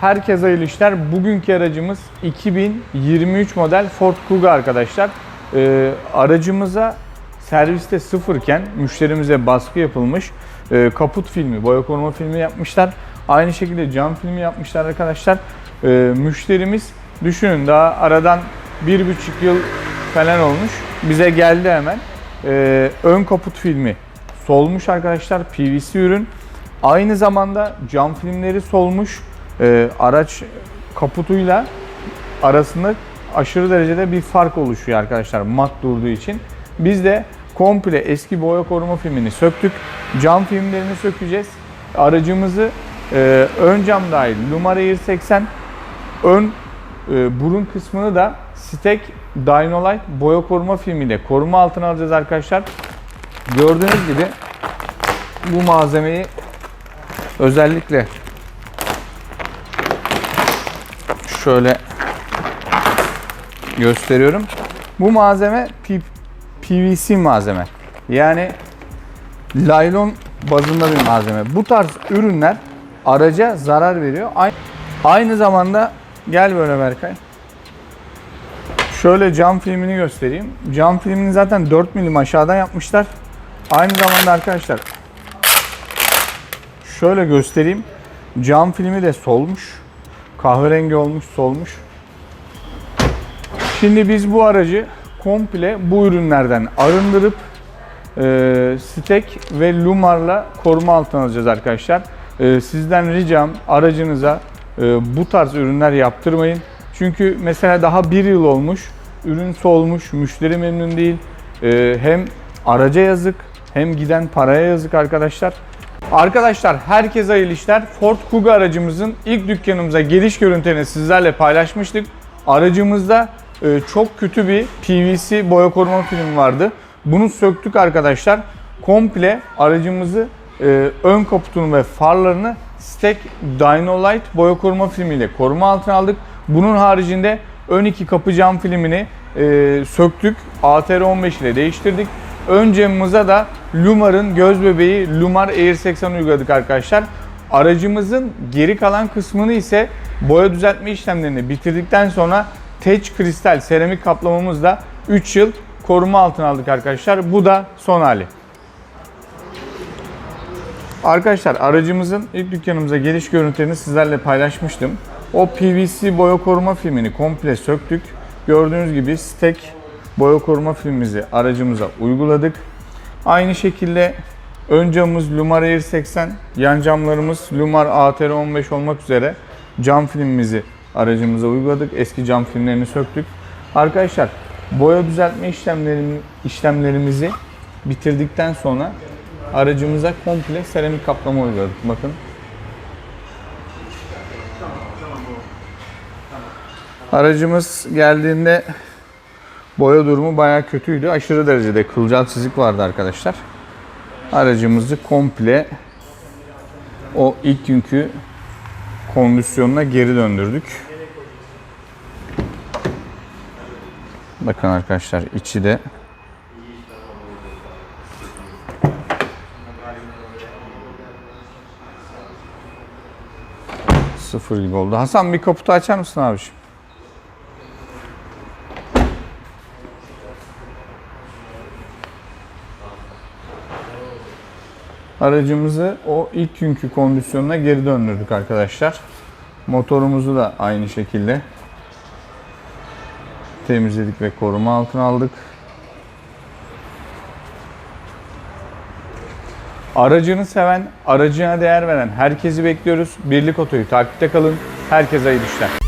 Herkese hayırlı işler. Bugünkü aracımız 2023 model Ford Kuga arkadaşlar. Ee, aracımıza serviste sıfırken müşterimize baskı yapılmış. Ee, kaput filmi, boya koruma filmi yapmışlar. Aynı şekilde cam filmi yapmışlar arkadaşlar. Ee, müşterimiz düşünün daha aradan bir buçuk yıl falan olmuş. Bize geldi hemen. Ee, ön kaput filmi solmuş arkadaşlar. PVC ürün. Aynı zamanda cam filmleri solmuş. Ee, araç kaputuyla arasında aşırı derecede bir fark oluşuyor arkadaşlar mat durduğu için. Biz de komple eski boya koruma filmini söktük. Cam filmlerini sökeceğiz. Aracımızı e, ön cam dahil Lumar Air 80 ön e, burun kısmını da Stek Dynolite boya koruma filmiyle koruma altına alacağız arkadaşlar. Gördüğünüz gibi bu malzemeyi özellikle şöyle gösteriyorum. Bu malzeme PVC malzeme. Yani laylon bazında bir malzeme. Bu tarz ürünler araca zarar veriyor. Aynı zamanda gel böyle Berkay. Şöyle cam filmini göstereyim. Cam filmini zaten 4 milim aşağıdan yapmışlar. Aynı zamanda arkadaşlar şöyle göstereyim. Cam filmi de solmuş. Kahverengi olmuş, solmuş. Şimdi biz bu aracı komple bu ürünlerden arındırıp e, stek ve lumarla koruma altına alacağız arkadaşlar. E, sizden ricam aracınıza e, bu tarz ürünler yaptırmayın. Çünkü mesela daha bir yıl olmuş, ürün solmuş, müşteri memnun değil. E, hem araca yazık hem giden paraya yazık arkadaşlar. Arkadaşlar herkese hayırlı işler. Ford Kuga aracımızın ilk dükkanımıza geliş görüntülerini sizlerle paylaşmıştık. Aracımızda e, çok kötü bir PVC boya koruma filmi vardı. Bunu söktük arkadaşlar. Komple aracımızı e, ön kaputunu ve farlarını Stek Dynolite boya koruma filmiyle koruma altına aldık. Bunun haricinde ön iki kapı cam filmini e, söktük. ATR15 ile değiştirdik. Ön camımıza da Lumar'ın göz bebeği Lumar Air 80 uyguladık arkadaşlar. Aracımızın geri kalan kısmını ise boya düzeltme işlemlerini bitirdikten sonra Teç kristal seramik kaplamamızla 3 yıl koruma altına aldık arkadaşlar. Bu da son hali. Arkadaşlar aracımızın ilk dükkanımıza geliş görüntülerini sizlerle paylaşmıştım. O PVC boya koruma filmini komple söktük. Gördüğünüz gibi stek boya koruma filmimizi aracımıza uyguladık. Aynı şekilde ön camımız Lumar Air 80, yan camlarımız Lumar ATR 15 olmak üzere cam filmimizi aracımıza uyguladık. Eski cam filmlerini söktük. Arkadaşlar boya düzeltme işlemlerini, işlemlerimizi bitirdikten sonra aracımıza komple seramik kaplama uyguladık. Bakın. Aracımız geldiğinde boya durumu bayağı kötüydü. Aşırı derecede kılcal çizik vardı arkadaşlar. Aracımızı komple o ilk günkü kondisyonuna geri döndürdük. Bakın arkadaşlar içi de sıfır gibi oldu. Hasan bir kaputu açar mısın abiciğim? Aracımızı o ilk günkü kondisyonuna geri döndürdük arkadaşlar. Motorumuzu da aynı şekilde temizledik ve koruma altına aldık. Aracını seven, aracına değer veren herkesi bekliyoruz. Birlik Oto'yu takipte kalın. Herkese hayırlı işler.